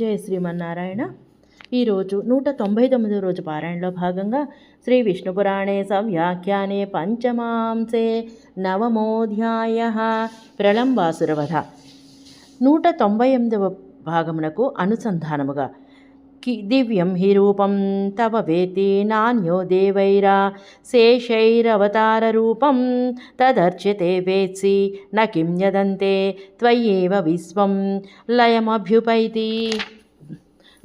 జయ శ్రీమన్నారాయణ. ఈరోజు నూట తొంభై తొమ్మిదో రోజు పారాయణలో భాగంగా శ్రీ విష్ణు పురాణే సవ్యాఖ్యానే పంచమాంసే నవమోధ్యాయ ప్రళంబాసురవధ. నూట తొంభై ఎనిమిదవ భాగమునకు అనుసంధానముగా కి దివ్యం హి రూపం. తవ వేతి నాణ్యో దేవైరా. శేషైరవతారరూపం తదర్చ్యతే వేత్సి న కిం యదంతే. త్వయ్యేవ విశ్వం. లయమభ్యుపైతి.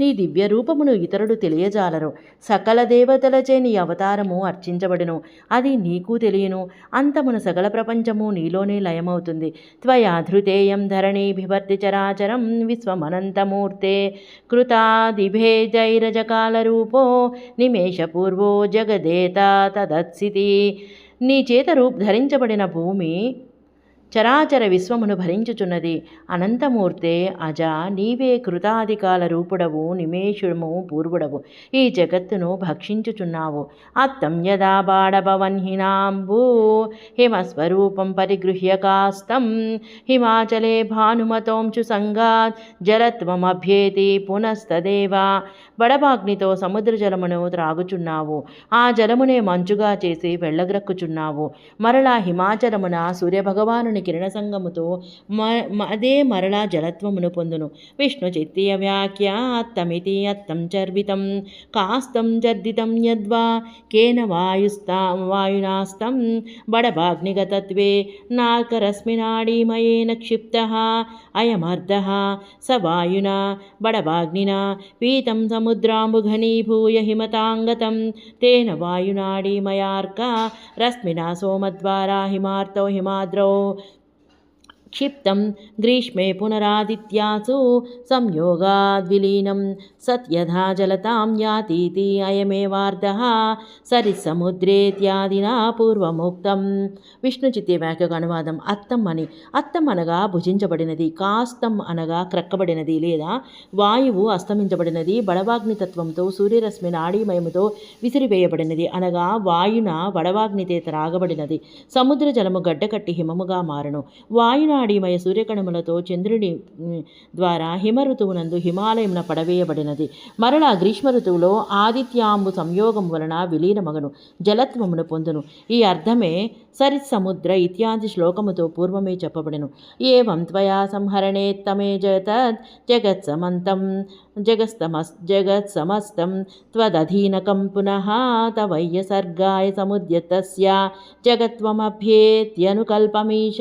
నీ దివ్య రూపమును ఇతరుడు తెలియజాలరు. సకల దేవతలచే నీ అవతారము అర్చించబడును. అది నీకు తెలియను. అంతమున సకల ప్రపంచము నీలోనే లయమవుతుంది. త్వయాధృతేయం ధరణి బిభర్తి చరాచరం విశ్వమనంతమూర్తే. కృతాదిభేజైరజకాలరూపో నిమేషపూర్వో జగదేత తదత్సితి. నీ చేత రూప్ ధరించబడిన భూమి చరాచర విశ్వమును భరించుచున్నది. అనంతమూర్తే అజ నీవే కృతాధికాల రూపుడవు నిమేషుడము పూర్వుడవు. ఈ జగత్తును భక్షించుచున్నావు. అత్తం యదా బాడభవన్హినాంబూ హిమస్వరూపం పరిగృహ్య కాస్తం. హిమాచలే భానుమతోంచు సంగాత్ జలత్వమభ్యేతి పునస్తదేవ. బడభాగ్నితో సముద్ర జలమును త్రాగుచున్నావు. ఆ జలమునే మంచుగా చేసి వెళ్ళగ్రక్కుచున్నావు మరలా హిమాచలమున సూర్యభగవానుని కిరణ సంగముతో మ అదే మరలా జలత్వమును పొందును. విష్ణు చిత్తియ వ్యాఖ్య అత్తమితి అత్తం చర్వితం కాస్తం జర్దితం యద్వా కేన వాయుస్తా వాయునాస్తం బడభాగ్నిగతత్వే నాకరస్మినాడీమయేన క్షిప్త అయమర్ధ స వాయునా బడభాగ్నినా పీతం సముద్రాంబుఘనీభూయ హిమతాంగతం తేన వాయునాడీమయార్క రస్మినా సోమద్వారా హిమార్తౌ హిమాద్రౌ क्षिप्तं ग्रीष्मे पुनरादित्यासु संयोगाद्विलीनं सत्यधा जलतां यातीति अयमेवार्धः సరిసముద్రేత్యాదినా పూర్వముక్తం విష్ణు చిత్తే వ్యాఖ్యకు అనువాదం అత్తం అని అత్తం అనగా భుజించబడినది కాస్తం అనగా క్రక్కబడినది లేదా వాయువు అస్తమించబడినది బడవాగ్ని తత్వంతో సూర్యరశ్మి నాడీమయముతో విసిరివేయబడినది అనగా వాయున వడవాగ్నితే త్రాగబడినది సముద్ర జలము గడ్డకట్టి హిమముగా మారును నాడీమయ సూర్యకణములతో చంద్రుని ద్వారా హిమ ఋతువునందు హిమాలయమున పడవేయబడినది. మరలా గ్రీష్మ ఋతువులో ఆదిత్యాంబు సంయోగం వలన విలీనమగను జలత్వమును పొందును. ఈ అర్థమే సరిసముద్ర ఇత్యాది శ్లోకముతో పూర్వమే చెప్పబడెను. ఏవం త్వయా సంహరణే తమే జగత్ జగత్సమంతం జగస్తమస్ జగత్సమస్తం త్వదధీనకం పునః తవయ్య సర్గాయ సముద్యతస్య జగత్వమభ్యేత్యనుకల్పమీష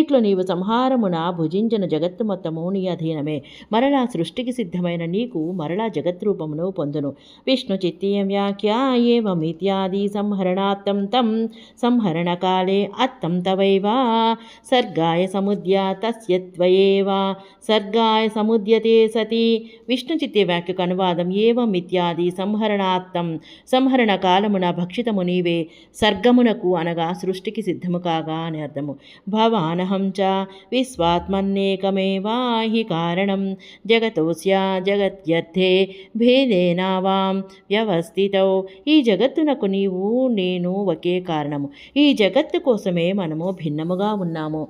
ఇట్లు నీవు సంహారమున భుజించిన జగత్తు మొత్తము నీ అధీనమే. మరలా సృష్టికి సిద్ధమైన నీకు మరలా జగద్రూపమును పొందును. విష్ణు చిత్తీయం వ్యాఖ్య ఏవమిత్యాది సంహరణాత్తం తం సంహరణకాలే అత్తం తవైవా. సర్గాయ సముద్య తస్య త్వయేవ. సర్గాయ సముద్యతే సతి. విష్ణు చిత్తే వ్యాఖ్యకు అనువాదం ఏవమిత్యాది సంహరణాత్తం సంహరణ కాలమున భక్షితము నీవే. సర్గమునకు అనగా సృష్టికి సిద్ధము కాగా అని అర్థము. భవానహం చ విశ్వాత్మన్నేకమేవా హి కారణం జగతోస్య జగత్యర్థే భేదేనావాం వ్యవస్థితౌ ఈ జగత్తునకు నీవు నేను ఒకే కారణము। ఈ జగత్తు కోసమే మనము భిన్నముగా ఉన్నాము।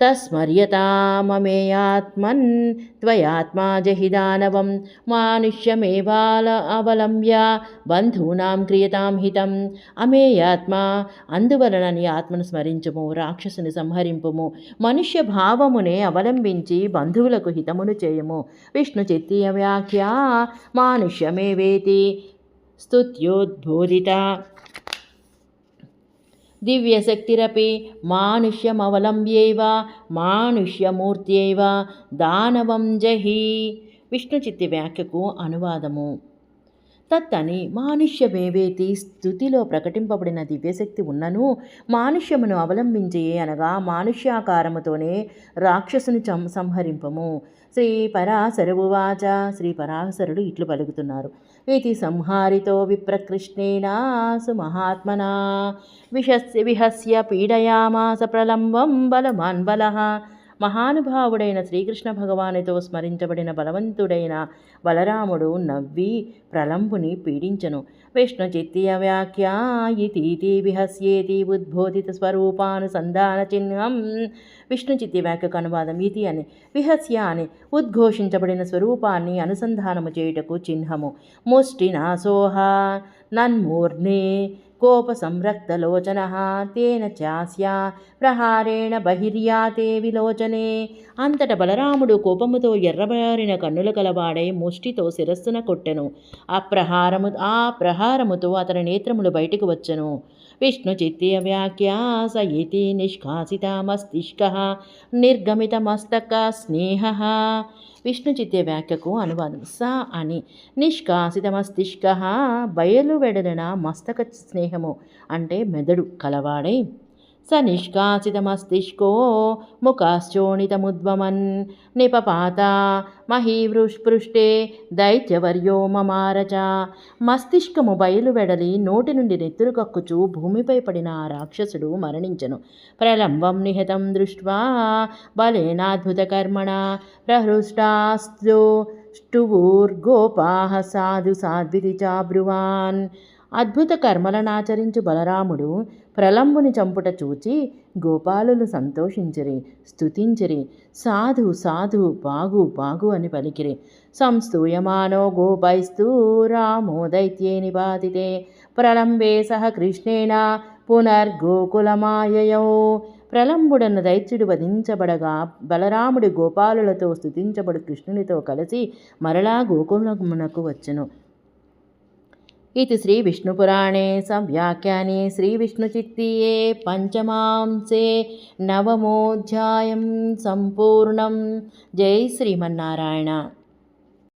తస్మర్యతామమేయాత్మన్ త్వయాత్మా జహిదానవం మానుష్యమేవాల అవలంబ్య బంధూనాం క్రియతాం హితం అమేయాత్మ అందువలన నీ ఆత్మను స్మరించుము రాక్షసుని సంహరింపుము మనుష్య భావమునే అవలంబించి బంధువులకు హితమును చేయము విష్ణు చిత్తీయ వ్యాఖ్య మానుష్యమేవేతి స్తుత్యోద్బోధిత దివ్యశక్తిరపి మానుష్యమవలంబ్యైవ మానుష్యమూర్త్యైవ దానవం జహి విష్ణు చిత్తి వ్యాఖ్యకు అనువాదము తత్తని మానుష్యమేవేతి స్థుతిలో ప్రకటింపబడిన దివ్యశక్తి ఉన్నను మానుష్యమును అవలంబించి అనగా మానుష్యాకారముతోనే రాక్షసుని చం సంహరింపము. శ్రీ పరాశరువువాచ శ్రీ పరాశరుడు ఇట్లు పలుకుతున్నారు. ఇది సంహారితో విప్రకృష్ణేన మహాత్మనా విషస్య విహస్య పీడయామాస ప్రలంబం బలమాన్ బలః. మహానుభావుడైన శ్రీకృష్ణ భగవానితో స్మరించబడిన బలవంతుడైన బలరాముడు నవ్వి ప్రలంబుని పీడించను. విష్ణు చిత్తీయ వ్యాఖ్యా విహస్యేతి ఉద్బోధిత స్వరూపానుసంధాన చిహ్నం. విష్ణు చిత్తి వ్యాఖ్యకు అనువాదం ఇతి అని. విహస్య అని. ఉద్ఘోషించబడిన స్వరూపాన్ని అనుసంధానము చేయుటకు చిహ్నము. ముష్టి నాసోహ నన్మూర్ణే కోప సంరక్తలోచన తేన చాస్యా ప్రహారేణ బహిర్యాతే విలోచనే. అంతట బలరాముడు కోపముతో ఎర్రబారిన కన్నుల కలవాడై ముష్టితో శిరస్సున కొట్టెను. ఆ ప్రహారము ఆ ప్రహారముతో అతని నేత్రములు బయటకు వచ్చెను. విష్ణు చిత్తీయ వ్యాఖ్యా స ఇతి నిష్కాసిత మస్తిష్క నిర్గమిత మస్తక స్నేహ. విష్ణు చిత్య వ్యాఖ్యకు అనువాదం. స అని. నిష్కాసిత మస్తిష్క బయలు వెడలిన మస్తక స్నేహము అంటే మెదడు కలవాడై స నిష్కాసితమస్తిష్కో ముఖాశ్చోణితముద్వమన్ నిపపాత మహీవృష్పృష్టే దైత్యవర్యో మమారచ మస్తిష్కము బయలు వెడలి నోటి నుండి నెత్తురు కక్కుచూ భూమిపై పడిన ఆ రాక్షసుడు మరణించను. ప్రలంబం నిహతం దృష్ట్వా బలేనాద్భుతకర్మణ ప్రహృష్టాస్తు స్టువూర్గోపాహ సాధు సాధ్వితి చాబ్రువాన్। అద్భుత కర్మలనాచరించు బలరాముడు ప్రలంబుని చంపుట చూచి గోపాలులు సంతోషించిరి స్తుతించిరి. సాధు సాధు బాగు బాగు అని పలికిరి. సంస్తూయమానో గోపైస్తూ రామో దైత్యే నిపాతితే ప్రలంబే సహ కృష్ణేన పునర్గోకులమాయయో. ప్రలంబుడన్న దైత్యుడు వధించబడగా బలరాముడి గోపాలులతో స్థుతించబడు కృష్ణునితో కలిసి మరలా గోకులమునకు వచ్చెను. इति श्रीविष्णुपुराणे संव्याख्याने श्रीविष्णुचित्तीये पञ्चमांसे नवमोऽध्यायं सम्पूर्णं जय श्रीमन्नारायण